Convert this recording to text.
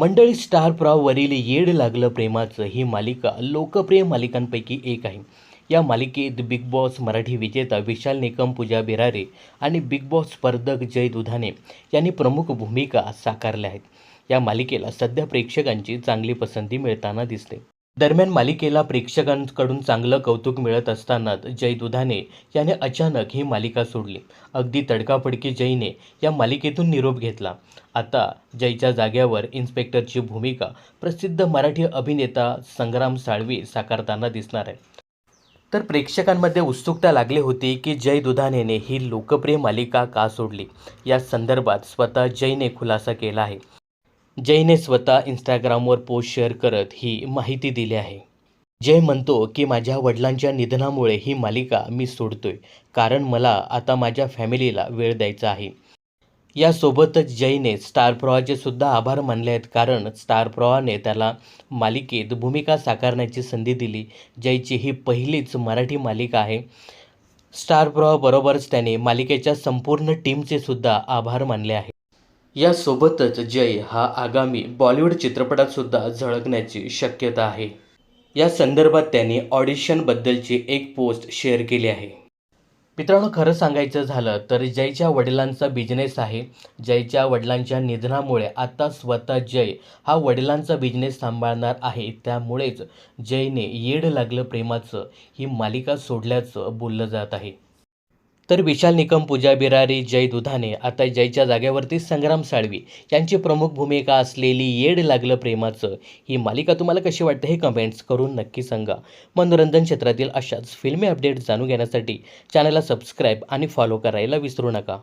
मंडळी स्टार प्रॉवरील येड लागलं प्रेमाचं ही मालिका लोकप्रिय मालिकांपैकी एक आहे. या मालिकेत बिग बॉस मराठी विजेता विशाल निकम पूजा बिरारे आणि बिग बॉस स्पर्धक जय दुधाने यांनी प्रमुख भूमिका साकारल्या आहेत. या मालिकेला सध्या प्रेक्षकांची चांगली पसंती मिळताना दिसते. दरम्यान मालिकेला प्रेक्षकांकडून चांगलं कौतुक मिळत असतानाच जय दुधाने याने अचानक ही मालिका सोडली. अगदी तडकाफडकी जयने या मालिकेतून निरोप घेतला. आता जयच्या जाग्यावर इन्स्पेक्टरची भूमिका प्रसिद्ध मराठी अभिनेता संग्राम साळवी साकारताना दिसणार आहे. तर प्रेक्षकांमध्ये उत्सुकता लागली होती की जय दुधानेने ही लोकप्रिय मालिका का सोडली? या संदर्भात स्वतः जयने खुलासा केला आहे. जयने स्वतः इंस्टाग्रामवर पोस्ट शेअर करत ही माहिती दिली आहे. जय म्हणतो की माझ्या वडिलांच्या निधनामुळे ही मालिका मी सोडतोय. कारण मला आता माझ्या फॅमिलीला वेळ द्यायचा आहे. यासोबतच जयने स्टार प्रवाहाचे सुद्धा आभार मानले आहेत. कारण स्टार प्रवाहाने त्याला मालिकेत भूमिका साकारण्याची संधी दिली जयची ही पहिलीच मराठी मालिका आहे. स्टार प्रवाहाबरोबरच त्याने मालिकेच्या संपूर्ण टीमचे सुद्धा आभार मानले आहे यासोबतच जय हा आगामी बॉलिवूड चित्रपटातसुद्धा झळकण्याची शक्यता आहे. या संदर्भात त्याने ऑडिशनबद्दलची एक पोस्ट शेअर केली आहे. मित्रांनो खरं सांगायचं झालं तर जयच्या वडिलांचा बिझनेस आहे. जयच्या वडिलांच्या निधनामुळे आता स्वतः जय हा वडिलांचा बिझनेस सांभाळणार आहे. त्यामुळेच जयने येड लागलं प्रेमाचं. ही मालिका सोडल्याचं बोललं जात आहे. तर विशाल निकम पूजा बिरारी जय दुधाने आता जयच्या जागेवरती संग्राम साळवी यांची प्रमुख भूमिका असलेली येड लागलं प्रेमाचं ही मालिका तुम्हाला कशी वाटते हे कमेंट्स करून नक्की सांगा. मनोरंजन क्षेत्रातील अशाच फिल्मी अपडेट जाणून घेण्यासाठी चॅनलला सबस्क्राईब आणि फॉलो करायला विसरू नका.